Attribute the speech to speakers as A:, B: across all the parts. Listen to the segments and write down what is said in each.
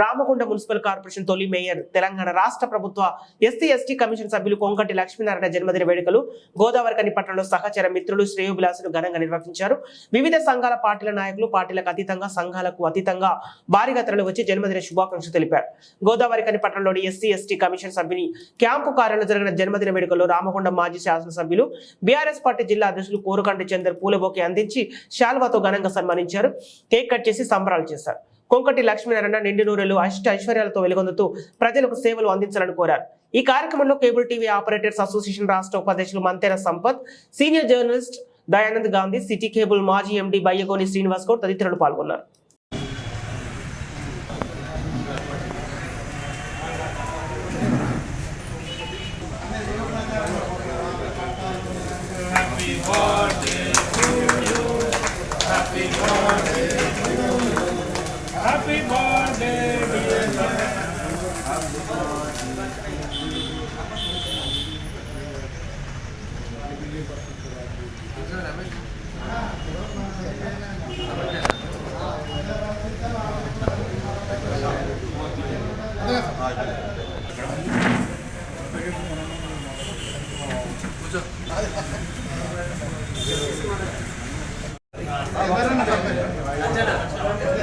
A: Ramagunda municipal corporation తొలి mayor Telangana రాష్ట్ర ప్రభుత్వ ఎస్సీ ఎస్టీ కమిషన్ సభ్యులు కొంకటి లక్ష్మీనారాయణ జన్మదిన వేడుకలు గోదావరికని పట్టణంలో సహచర మిత్రులు శ్రేయోభిలాసులు ఘనంగా నిర్వహించారు. వివిధ సంఘాల పార్టీల నాయకులు పార్టీలకు అతీతంగా సంఘాలకు అతీతంగా భారీగా వచ్చి జన్మదిన శుభాకాంక్షలు తెలిపారు. గోదావరికని పట్టణంలోని ఎస్సీ ఎస్టీ కమిషన్ సభ్యుని క్యాంపు కార్యాలయంలో జరిగిన జన్మదిన వేడుకల్లో రామకొండ మాజీ శాసనసభ్యులు బీఆర్ఎస్ పార్టీ జిల్లా అధ్యక్షులు కోరుకంటి చందర్ పూలబోకి అందించి శాల్వాతో ఘనంగా సన్మానించారు. కేక్ కట్ చేసి సంబరాలు చేశారు. కొంకటి లక్ష్మీనారాయణ నిండు నూరెలు అష్ట ఐశ్వర్యాలతో వెలుగొందుతూ ప్రజలకు సేవలు అందించాలని కోరారు. ఈ కార్యక్రమంలో కేబుల్ టీవీ ఆపరేటర్స్ అసోసియేషన్ రాష్ట్ర ఉపాధ్యక్షులు Mantera Sampath senior journalist Dayanand Gandhi city cable మాజీ ఎండీ బయ్యగోని శ్రీనివాస్ గౌడ్ తదితరులు పాల్గొన్నారు.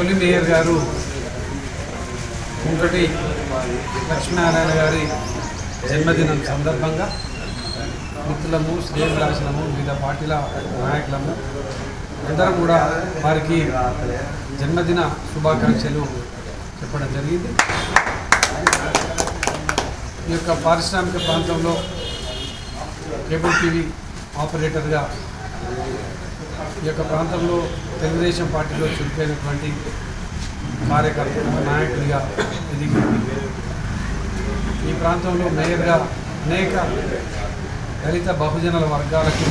B: తొలి మేయర్ గారు ఇంకటి లక్ష్మీనారాయణ గారి జన్మదినం సందర్భంగా మిత్రులము శ్రేయభిలాషులము వివిధ పార్టీల నాయకులము అందరం కూడా వారికి జన్మదిన శుభాకాంక్షలు చెప్పడం జరిగింది. ఈ యొక్క పారిశ్రామిక ప్రాంతంలో కేబుల్ టీవీ ఆపరేటర్గా ఈ యొక్క ప్రాంతంలో తెలుగుదేశం పార్టీలో చురుకైనటువంటి కార్యకర్త నాయకుడిగా ఎదిగి ఈ ప్రాంతంలో మేయర్గా అనేక దళిత బహుజనుల వర్గాలకు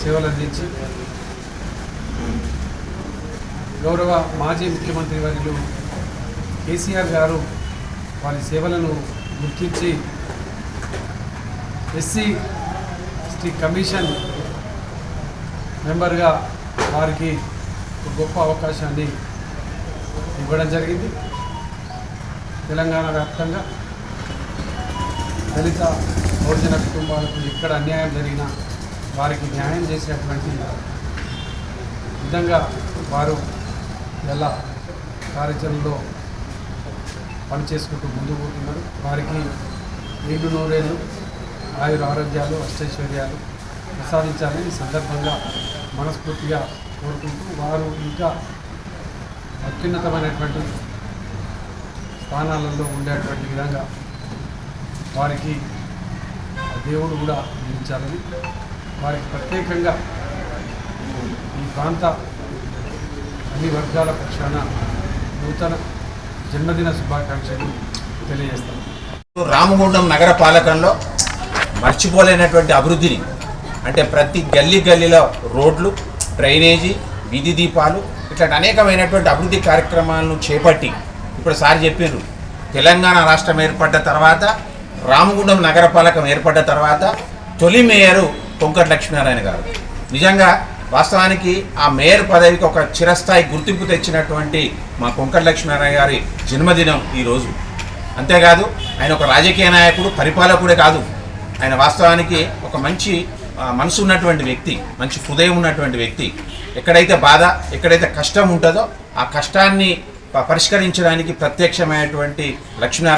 B: సేవలు అందించి గౌరవ మాజీ ముఖ్యమంత్రి వర్యులు కేసీఆర్ గారు వారి సేవలను గుర్తించి ఎస్సీ ఎస్టీ కమిషన్ మెంబర్గా వారికి గొప్ప అవకాశాన్ని ఇవ్వడం జరిగింది. తెలంగాణ వ్యాప్తంగా దళిత బహుజన కుటుంబాలకు ఎక్కడ అన్యాయం జరిగినా వారికి న్యాయం చేసేటువంటి విధంగా వారు ఎలా కార్యాచరణలో పనిచేసుకుంటూ ముందుకు పోతున్నారు. వారికి నిండు నూరేళ్ళు ఆయుర ఆరోగ్యాలు అష్టైశ్వర్యాలు ప్రసాదించాలని ఈ సందర్భంగా మనస్ఫూర్తిగా కోరుకుంటూ వారు ఇంకా అత్యున్నతమైనటువంటి స్థానాలలో ఉండేటువంటి విధంగా వారికి దేవుడు కూడా అందించాలని వారికి ప్రత్యేకంగా ఈ ప్రాంత అన్ని వర్గాల పక్షాన నూతన జన్మదిన శుభాకాంక్షలు తెలియజేస్తాను.
C: రామగుండం నగర పాలకంలో మర్చిపోలేనటువంటి అభివృద్ధిని అంటే ప్రతి గల్లీ గల్లీలో రోడ్లు డ్రైనేజీ వీధి దీపాలు ఇట్లాంటి అనేకమైనటువంటి అభివృద్ధి కార్యక్రమాలను చేపట్టి ఇప్పుడు సార్ చెప్పారు తెలంగాణ రాష్ట్రం ఏర్పడ్డ తర్వాత రామగుండం నగరపాలకం ఏర్పడ్డ తర్వాత తొలి మేయరు కొంకటి లక్ష్మీనారాయణ గారు. నిజంగా వాస్తవానికి ఆ మేయర్ పదవికి ఒక చిరస్థాయి గుర్తింపు తెచ్చినటువంటి మా కొంకటి లక్ష్మీనారాయణ గారి జన్మదినం ఈరోజు అంతేకాదు ఆయన ఒక రాజకీయ నాయకుడు పరిపాలకుడే కాదు. ఆయన వాస్తవానికి ఒక మంచి మనసు ఉన్నటువంటి వ్యక్తి మంచి హృదయం ఉన్నటువంటి వ్యక్తి ఎక్కడైతే బాధ ఎక్కడైతే కష్టం ఉంటుందో ఆ కష్టాన్ని పరిష్కరించడానికి ప్రత్యక్షమైనటువంటి లక్ష్మీ